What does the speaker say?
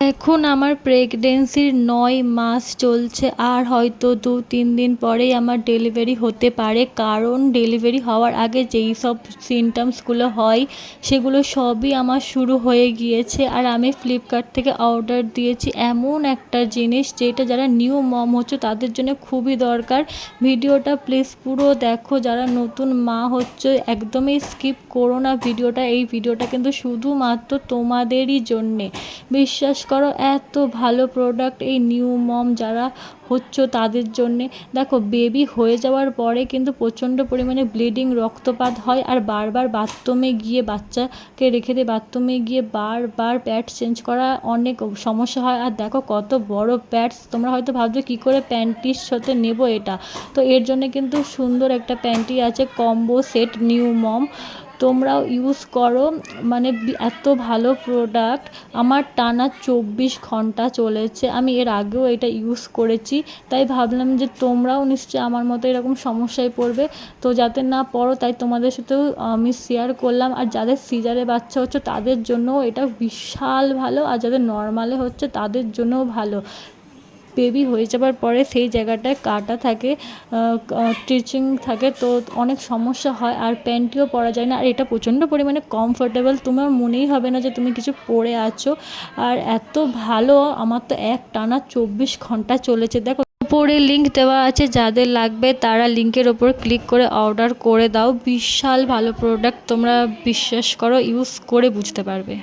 এখন আমার প্রেগনেন্সির নয় মাস চলছে আর হয়তো দু, তিন দিন পরেই আমার ডেলিভারি হতে পারে। কারণ ডেলিভারি হওয়ার আগে যেই সব সিমটমসগুলো হয়, সেগুলো সবই আমার শুরু হয়ে গিয়েছে। আর আমি ফ্লিপকার্ট থেকে অর্ডার দিয়েছি এমন একটা জিনিস, যেটা যারা নিউ মম হচ্ছে, তাদের জন্য খুবই দরকার। ভিডিওটা প্লিজ পুরো দেখো। যারা নতুন মা হচ্ছে, একদমই স্কিপ করো না ভিডিওটা। এই ভিডিওটা কিন্তু শুধুমাত্র তোমাদেরই জন্যে। বিশ্বাস করো, এত ভালো প্রোডাক্ট এই নিউ মম যারা হচ্ছ তাদের জন্যে। দেখো বেবি হয়ে যাওয়ার পরে কিন্তু প্রচণ্ড পরিমাণে ব্লিডিং রক্তপাত হয় আর বারবার বাথরুমে গিয়ে বাচ্চাকে রেখে দিয়ে বাথরুমে গিয়ে বারবার প্যাড চেঞ্জ করা অনেক সমস্যা হয়। আর দেখো, কত বড় প্যাডস তোমরা হয়তো ভাবছ, কী করে প্যান্টির সাথে নেব এটা? তো এর জন্য কিন্তু সুন্দর একটা প্যান্টি আছে কম্বো সেট নিউ মম তোমরাও ইউজ করো। মানে এত ভালো প্রোডাক্ট আমার টানা চব্বিশ ঘণ্টা চলেছে। আমি এর আগেও এটা ইউজ করেছি। তাই ভাবলাম যে তোমরাও নিশ্চয়ই আমার মতো এরকম সমস্যায় পড়বে। তো যাতে না পড়ো, তাই তোমাদের সাথেও, আমি শেয়ার করলাম। আর যাদের সিজারে বাচ্চা হচ্ছে, তাদের জন্যও এটা বিশাল ভালো। আর যাদের নর্মালে হচ্ছে, তাদের জন্যও ভালো। বেবি হয়ে যাবার পরে সেই জায়গাটায় কাটা থাকে স্টিচিং থাকে, তো অনেক সমস্যা হয় আর প্যান্টিও পরা যায় না। আর এটা প্রচণ্ড পরিমাণে কমফোর্টেবল তোমার মনেই হবে না যে তুমি কিছু পরে আছো। আর এত ভালো, আমার তো এক টানা চব্বিশ ঘণ্টা চলেছে। দেখো, উপরে লিঙ্ক দেওয়া আছে, যাদের লাগবে তারা লিঙ্কের ওপর ক্লিক করে অর্ডার করে দাও। বিশাল ভালো প্রোডাক্ট তোমরা বিশ্বাস করো ইউজ করে বুঝতে পারবে।